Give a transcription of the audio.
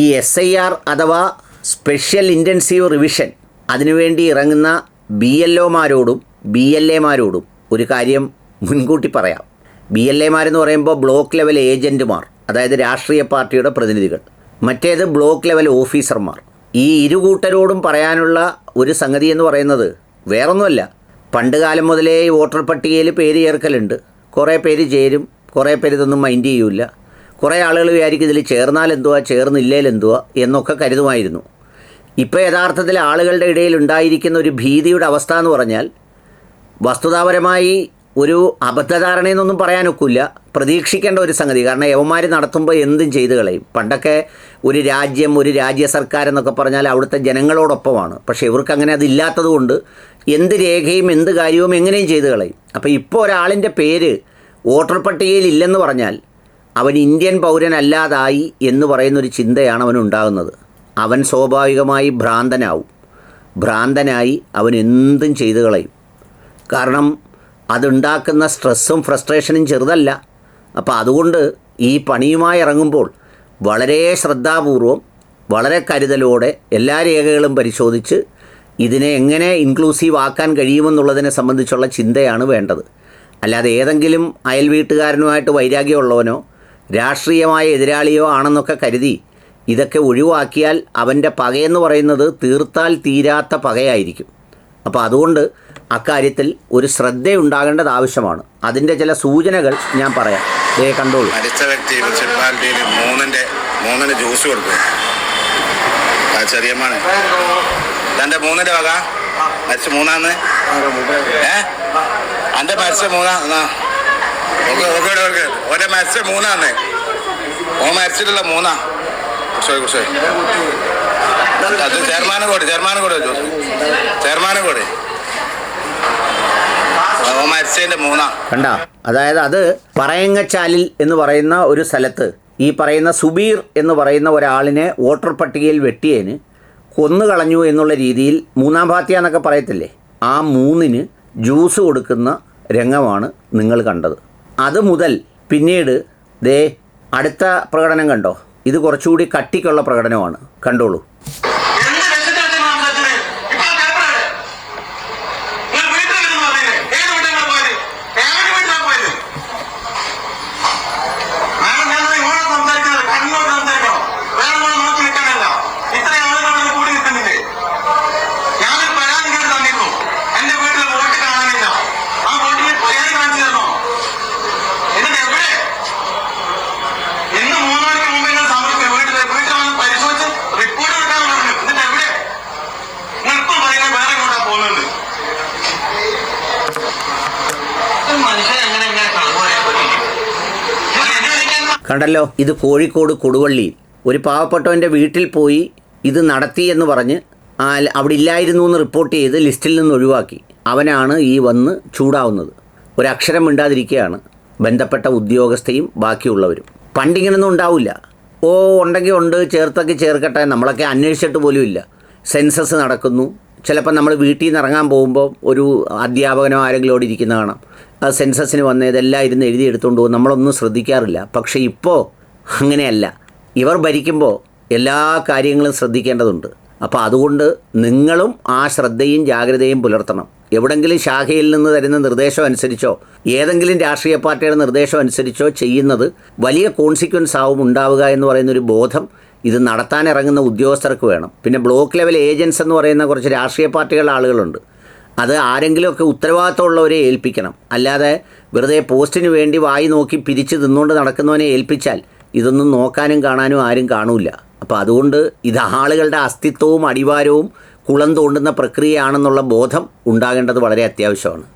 ഈ S I R അഥവാ special intensive revision അതിനുവേണ്ടി ഇറങ്ങുന്ന ബി എൽ ഒമാരോടും ബി എൽ എമാരോടും ഒരു കാര്യം മുൻകൂട്ടി പറയാം. ബി എൽ എമാരെന്ന് പറയുമ്പോൾ ബ്ലോക്ക് ലെവൽ ഏജന്റുമാർ അതായത് രാഷ്ട്രീയ പാർട്ടിയുടെ പ്രതിനിധികൾ മറ്റേത് ബ്ലോക്ക് ലെവൽ ഓഫീസർമാർ. ഈ ഇരു കൂട്ടരോടും പറയാനുള്ള ഒരു സംഗതി എന്ന് പറയുന്നത് വേറൊന്നുമല്ല. പണ്ട് കാലം മുതലേ വോട്ടർ പട്ടികയിൽ പേര് ചേർക്കലുണ്ട്. കുറേ പേര് ചേരും കുറേ പേര് ഇതൊന്നും മൈൻഡ് ചെയ്യൂല. കുറേ ആളുകൾ വിചാരിക്കും ഇതിൽ ചേർന്നാൽ എന്തുവാ ചേർന്നില്ലേൽ എന്തുവാ എന്നൊക്കെ കരുതുമായിരുന്നു. ഇപ്പോൾ യഥാർത്ഥത്തിൽ ആളുകളുടെ ഇടയിൽ ഉണ്ടായിരിക്കുന്ന ഒരു ഭീതിയുടെ അവസ്ഥ എന്ന് പറഞ്ഞാൽ വസ്തുതാപരമായി ഒരു അബദ്ധധാരണയെന്നൊന്നും പറയാനൊക്കില്ല. പ്രതീക്ഷിക്കേണ്ട ഒരു സംഗതി. കാരണം യവന്മാർ നടത്തുമ്പോൾ എന്തും ചെയ്തു കളയും. പണ്ടൊക്കെ ഒരു രാജ്യം ഒരു രാജ്യ സർക്കാർ എന്നൊക്കെ പറഞ്ഞാൽ അവിടുത്തെ ജനങ്ങളോടൊപ്പമാണ്. പക്ഷേ ഇവർക്ക് അങ്ങനെ അതില്ലാത്തത് കൊണ്ട് എന്ത് രേഖയും എന്ത് കാര്യവും എങ്ങനെയും ചെയ്തു കളയും. അപ്പോൾ ഇപ്പോൾ ഒരാളിന്റെ പേര് വോട്ടർ പട്ടികയിൽ ഇല്ലെന്ന് പറഞ്ഞാൽ അവൻ ഇന്ത്യൻ പൗരനല്ലാതായി എന്ന് പറയുന്നൊരു ചിന്തയാണ് അവനുണ്ടാകുന്നത്. അവൻ സ്വാഭാവികമായി ഭ്രാന്തനാവും. ഭ്രാന്തനായി അവൻ എന്തും ചെയ്തു കളയും. കാരണം അതുണ്ടാക്കുന്ന സ്ട്രെസ്സും ഫ്രസ്ട്രേഷനും ചെറുതല്ല. അപ്പോൾ അതുകൊണ്ട് ഈ പണിയുമായി ഇറങ്ങുമ്പോൾ വളരെ ശ്രദ്ധാപൂർവം വളരെ കരുതലോടെ എല്ലാ രേഖകളും പരിശോധിച്ച് ഇതിനെ എങ്ങനെ ഇൻക്ലൂസീവ് ആക്കാൻ കഴിയുമെന്നുള്ളതിനെ സംബന്ധിച്ചുള്ള ചിന്തയാണ് വേണ്ടത്. അല്ലാതെ ഏതെങ്കിലും അയൽ വീട്ടുകാരനുമായിട്ട് വൈരാഗ്യമുള്ളവനോ രാഷ്ട്രീയമായ എതിരാളിയോ ആണെന്നൊക്കെ കരുതി ഇതൊക്കെ ഒഴിവാക്കിയാൽ അവന്റെ പകയെന്ന് പറയുന്നത് തീർത്താൽ തീരാത്ത പകയായിരിക്കും. അപ്പോൾ അതുകൊണ്ട് അക്കാര്യത്തിൽ ഒരു ശ്രദ്ധയുണ്ടാകേണ്ടത് ആവശ്യമാണ്. അതിന്റെ ചില സൂചനകൾ ഞാൻ പറയാം. ദേ കണ്ടോളൂ. മരിച്ച വ്യക്തി മുനിസിപ്പാലിറ്റിയിൽ മൂന്നിന്റെ മൂന്നിന് ജ്യൂസ് കൊടുക്കും ചെറിയമ്മാണ് മൂന്നിന്റെ മൂന്നിന്റെ വക? മരിച്ച മൂന്നാന്ന്? ഏ? അന്റെ മരിച്ച മൂന്നാ ഓന്റെ മരിച്ച മൂന്നാന്ന്. ഓ മരിച്ചിട്ടുള്ള മൂന്നാ. കുസോയ് കുസോയ്. അത് ചെയർമാനും കൂടെ ചെയർമാനും കൂടെ ജ്യൂസ് ചെയർമാനെ കൂടി ഓ മരിച്ചതിന്റെ മൂന്നാ. അതായത് അത് പറയങ്ങച്ചാലിൽ എന്ന് പറയുന്ന ഒരു സ്ഥലത്ത് ഈ പറയുന്ന സുബീർ എന്ന് പറയുന്ന ഒരാളിനെ വോട്ടർ പട്ടികയിൽ വെട്ടിയതിന് കൊന്നുകളഞ്ഞു എന്നുള്ള രീതിയിൽ മൂന്നാം ഭാത്യ എന്നൊക്കെ പറയത്തില്ലേ? ആ മൂന്നിന് ജ്യൂസ് കൊടുക്കുന്ന രംഗമാണ് നിങ്ങൾ കണ്ടത്. അത് മുതൽ പിന്നീട് ദേ അടുത്ത പ്രകടനം കണ്ടോ? ഇത് കുറച്ചുകൂടി കട്ടിക്കുള്ള പ്രകടനമാണ്. കണ്ടോളൂ. കണ്ടല്ലോ ഇത് കോഴിക്കോട് കൊടുവള്ളി. ഒരു പാവപ്പെട്ടവന്റെ വീട്ടിൽ പോയി ഇത് നടത്തി എന്ന് പറഞ്ഞ് അവിടെ ഇല്ലായിരുന്നു എന്ന് റിപ്പോർട്ട് ചെയ്ത് ലിസ്റ്റിൽ നിന്ന് ഒഴിവാക്കി. അവനാണ് ഈ വന്ന് ചൂടാവുന്നത്. ഒരക്ഷരം മിണ്ടാതിരിക്കുകയാണ് ബന്ധപ്പെട്ട ഉദ്യോഗസ്ഥയും ബാക്കിയുള്ളവരും. പണ്ടിങ്ങനൊന്നും ഉണ്ടാവില്ല. ഓ ഉണ്ടെങ്കിൽ ഉണ്ട് ചേർത്തൊക്കെ ചേർക്കട്ടെ നമ്മളൊക്കെ അന്വേഷിച്ചിട്ട് പോലും ഇല്ല. സെൻസസ് നടക്കുന്നു ചിലപ്പോൾ നമ്മൾ വീട്ടിൽ നിന്ന് ഇറങ്ങാൻ പോകുമ്പോൾ ഒരു അധ്യാപകനോ ആരെങ്കിലും അവിടെ ഇരിക്കുന്ന കാണാം. ആ സെൻസസിന് വന്ന ഇതെല്ലാം ഇരുന്ന് എഴുതിയെടുത്തുകൊണ്ട് പോകും. നമ്മളൊന്നും ശ്രദ്ധിക്കാറില്ല. പക്ഷേ ഇപ്പോൾ അങ്ങനെയല്ല. ഇവർ ഭരിക്കുമ്പോൾ എല്ലാ കാര്യങ്ങളും ശ്രദ്ധിക്കേണ്ടതുണ്ട്. അപ്പോൾ അതുകൊണ്ട് നിങ്ങളും ആ ശ്രദ്ധയും ജാഗ്രതയും പുലർത്തണം. എവിടെങ്കിലും ശാഖയിൽ നിന്ന് തരുന്ന നിർദ്ദേശം അനുസരിച്ചോ ഏതെങ്കിലും രാഷ്ട്രീയ പാർട്ടിയുടെ നിർദ്ദേശം അനുസരിച്ചോ ചെയ്യുന്നത് വലിയ കോൺസിക്വൻസ് ആവും ഉണ്ടാവുക എന്ന് പറയുന്നൊരു ബോധം ഇത് നടത്താൻ ഇറങ്ങുന്ന ഉദ്യോഗസ്ഥർക്ക് വേണം. പിന്നെ ബ്ലോക്ക് ലെവൽ ഏജൻസ് എന്ന് പറയുന്ന കുറച്ച് രാഷ്ട്രീയ പാർട്ടികളുടെ ആളുകളുണ്ട്. അത് ആരെങ്കിലുമൊക്കെ ഉത്തരവാദിത്തമുള്ളവരെ ഏൽപ്പിക്കണം. അല്ലാതെ വെറുതെ പോസ്റ്റിന് വേണ്ടി വായി നോക്കി പിരിച്ച് തിന്നുകൊണ്ട് നടക്കുന്നവനെ ഏൽപ്പിച്ചാൽ ഇതൊന്നും നോക്കാനും കാണാനും ആരും കാണൂല. അപ്പോൾ അതുകൊണ്ട് ഇത് ആളുകളുടെ അസ്തിത്വവും അടിവാരവും കുളം തോണ്ടുന്ന പ്രക്രിയയാണെന്നുള്ള ബോധം ഉണ്ടാകേണ്ടത് വളരെ അത്യാവശ്യമാണ്.